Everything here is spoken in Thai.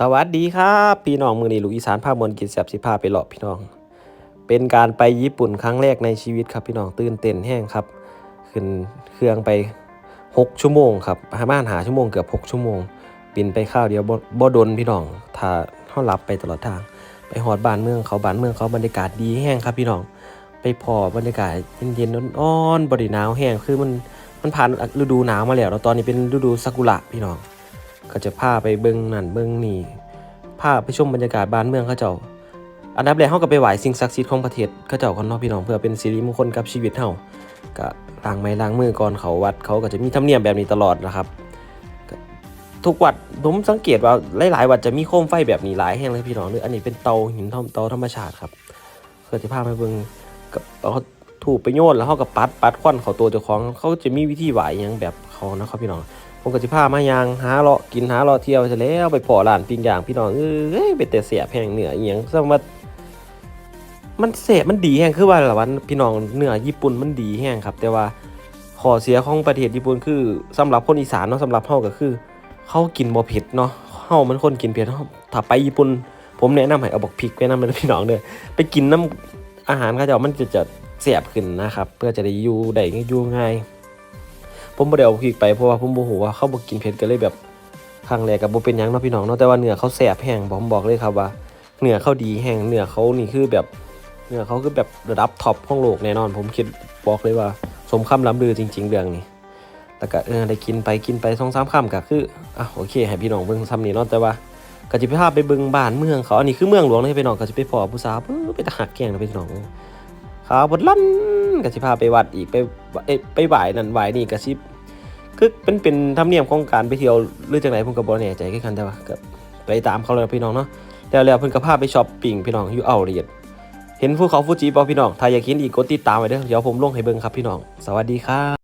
สวัสดีครับพี่น้องมือนี้ลูกอีสานภาคมวลกินแสบสิพาไปเลาะพี่น้อง เป็นการไปญี่ปุ่นครั้งแรกในชีวิตครับพี่น้องตื่นเต้นแห้งครับ ขึ้นเครื่องไป 6 ชั่วโมงครับประมาณหาชั่วโมงเกือบ6ชั่วโมงบินไปข้าวเดียวบ่บดนพี่น้องถ้าเฮาหลับไปตลอดทาง ไปฮอดบ้านเมืองเขาบ้านเมืองเขาบรรยากาศดีแห้งครับพี่น้อง ไปพอบรรยากาศเย็นๆอ่อนๆบ่ได้หนาวแห้งคือมันมันผ่านฤดูหนาวมาแล้วแล้วตอนนี้เป็นฤดูซากุระพี่น้อง ก็จะพาไปเบิ่งนั่นเบิ่งนี่พาไปชมบรรยากาศบ้านเมืองเขาเจ้า อันดับแรกเฮาก็ไปไหว้สิ่งศักดิ์สิทธิ์ของประเทศเขาเจ้าก่อนนาะพี่น้องเพื่อเป็นสิริมงคลกับชีวิตเฮาก็ล้างไม้ล้างมือก่อนเขาวัดเขาก็จะมีธรรมเนียมแบบนี้ตลอดนะครับทุกวัดผมสังเกตว่าหลายๆวัดจะมีโคมไฟแบบนี้หลายแห่งเลยพี่น้องหรืออันนี้เป็นเตาหินเตาธรรมชาติครับเพื่อจะพาไปเบิ่งกับเอา ถูกไปโยนแล้วเฮาก็ปัดปัดควันเขาตัวเจ้าของเขาจะมีวิธีไหว้หยังแบบเขานะครับพี่น้องผมก็สิพามายางหาเลาะกินหาเลาะเที่ยวซะแล้วไปพอร้านปิ้งย่างพี่น้องเอ้ยไปแต่เสียแพงเหนือเอียงซะว่ามันเสพมันดีแฮงคือว่าละวันพี่น้องเหนือญี่ปุ่นมันดีแฮงครับ แต่ว่าขอเสียของประเทศญี่ปุ่นคือสำหรับคนอีสานเนาะสำหรับเฮาก็คือเขากินบ่เผ็ดเนาะเฮามันคนกินเผ็ดเฮาถ้าไปญี่ปุ่นผมแนะนำให้เอาบักพริกไว้นำเลยพี่น้องเด้อไปกินน้ำอาหารเขาจ้ามันจะจะ แซ่บขึ้นนะครับ เพื่อจะได้อยู่ได้อยู่ง่าย ผมบ่ได้เอาพริกไปเพราะว่าผมบ่ฮู้ว่าเขาบ่กินเผ็ดก็เลยแบบครั้งแรกก็บ่เป็นยังเนาะพี่น้องเนาะแต่ว่าเนื้อเขาแซ่บแห้งผมบอกเลยครับว่าเนื้อเขาดีแห้งเนื้อเขานี่คือแบบเนื้อเขาคือแบบระดับท็อปของโลกแน่นอน ผมคิดบอกเลยว่า สมคำล้ำลือจริง ๆเรื่องนี้แล้วก็เออได้กินไปกินไป2-3คำก็คืออะโอเคให้พี่น้องเบิ่งซ้ำนี่เนาะแต่ว่าก็สิไปพาไปเบิ่งบ้านเมืองเขาอันนี้คือเมืองหลวงเลยพี่น้องก็สิไปพอผู้สาวเออไปตะหักแกงนะพี่น้อง ขาวบดลั่นก็สิพาไปวัดอีกไปเอ้ไปไหว้นั่นไหว้นี่ก็สิคือเป็นเป็นธรรมเนียมของการไปเที่ยวหรือจังไหนผมก็บ่แน่ใจคือกันแต่ว่าก็ไปตามเขาเลยพี่น้องเนาะแล้วแล้วเพิ่นก็พาไปช้อปปิ้งพี่น้องอยู่เอาเรียดเห็นภูเขาฟูจิป่พี่น้องถ้าอยากเห็นอีกกดติดตามไว้เด้อเดี๋ยวผมลงให้เบิ่งครับพี่น้อง สวัสดีครับ